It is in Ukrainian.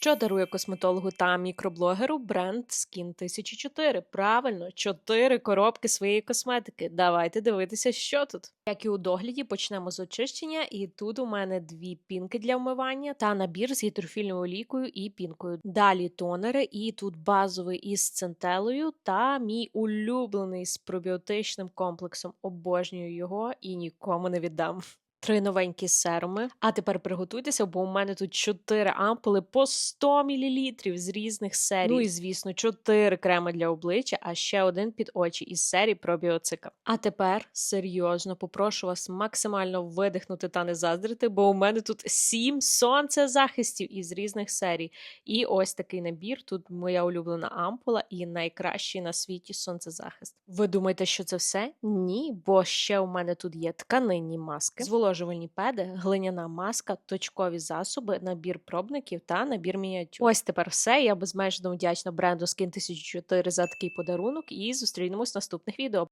Що дарує косметологу та мікроблогеру бренд Skin 1004? Правильно, 4 коробки своєї косметики. Давайте дивитися, що тут. Як і у догляді, почнемо з очищення, і тут у мене дві пінки для вмивання та набір з гідрофільною олійкою і пінкою. Далі тонери, і тут базовий із центелою та мій улюблений з пробіотичним комплексом. Обожнюю його і нікому не віддам. Три новенькі серуми. А тепер приготуйтеся, бо у мене тут 4 ампули по 100 мл з різних серій. Ну і звісно, 4 креми для обличчя, а ще один під очі із серії пробіоцика. А тепер серйозно попрошу вас максимально видихнути та не заздрити, бо у мене тут 7 сонцезахистів із різних серій. І ось такий набір. Тут моя улюблена ампула і найкращий на світі сонцезахист. Ви думаєте, що це все? Ні, бо ще у мене тут є тканинні маски, зволожувальні педи, глиняна маска, точкові засоби, набір пробників та набір мініатюр. Ось тепер все. Я безмежно вдячна бренду Skin 1004 за такий подарунок і зустрінемось в наступних відео.